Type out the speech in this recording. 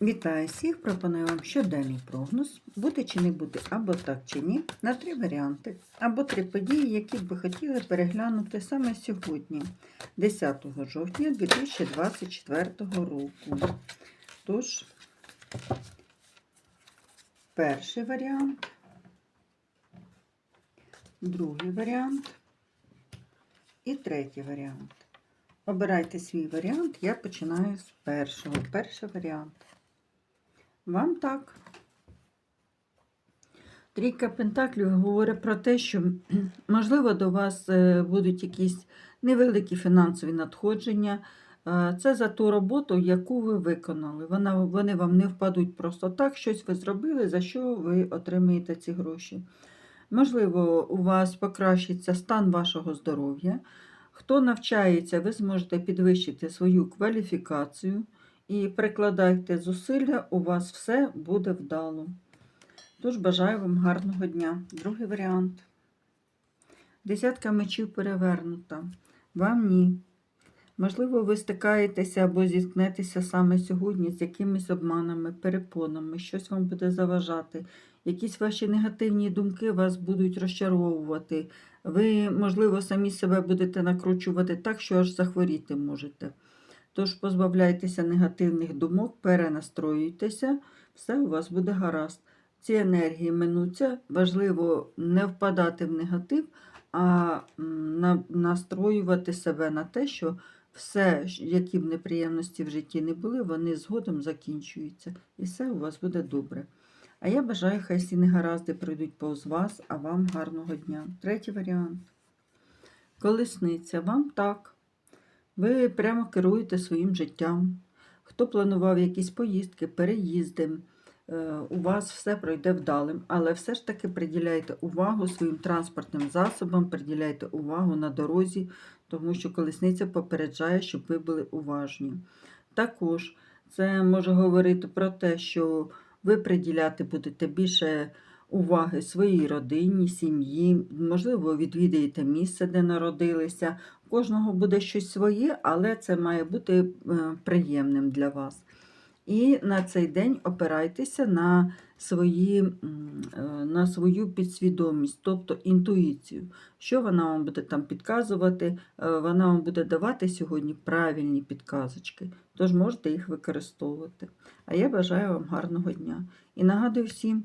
Вітаю всіх! Пропоную вам щоденний прогноз. Бути чи не бути, або так чи ні, на три варіанти, або три події, які б ви хотіли переглянути саме сьогодні, 10 жовтня 2024 року. Тож, перший варіант, другий варіант і третій варіант. Обирайте свій варіант, я починаю з першого. Перший варіант. Вам так. Трійка Пентаклів говорить про те, що, можливо, до вас е, будуть якісь невеликі фінансові надходження. Е, Це за ту роботу, яку ви виконали. Вона, вони вам не впадуть просто так, щось ви зробили, за що ви отримаєте ці гроші. Можливо, у вас покращиться стан вашого здоров'я. Хто навчається, ви зможете підвищити свою кваліфікацію і прикладайте зусилля, у вас все буде вдало. Тож бажаю вам гарного дня. Другий варіант. Десятка мечів перевернута. Вам ні. Можливо, ви стикаєтеся або зіткнетеся саме сьогодні з якимись обманами, перепонами, щось вам буде заважати. Якісь ваші негативні думки вас будуть розчаровувати. Ви, можливо, самі себе будете накручувати так, що аж захворіти можете. Тож позбавляйтеся негативних думок, перенастроюйтеся, все у вас буде гаразд. Ці енергії минуться, важливо не впадати в негатив, а на- настроювати себе на те, що все, які б неприємності в житті не були, вони згодом закінчуються. І все у вас буде добре. А я бажаю, хай всі негаразди пройдуть повз вас, а вам гарного дня. Третій варіант. Колесниця. Вам так. Ви прямо керуєте своїм життям. Хто планував якісь поїздки, переїзди, е, у вас все пройде вдалим, але все ж таки приділяйте увагу своїм транспортним засобам, приділяйте увагу на дорозі, тому що колесниця попереджає, щоб ви були уважні. Також це може говорити про те, що ви приділяти будете більше уваги своїй родині, сім'ї, можливо, відвідаєте місце, де народилися. Кожного буде щось своє, але це має бути е, приємним для вас. І на цей день опирайтеся на, свої, е, на свою підсвідомість, тобто інтуїцію. Що вона вам буде там підказувати? Е, Вона вам буде давати сьогодні правильні підказочки, тож можете їх використовувати. А я бажаю вам гарного дня. І нагадую всім,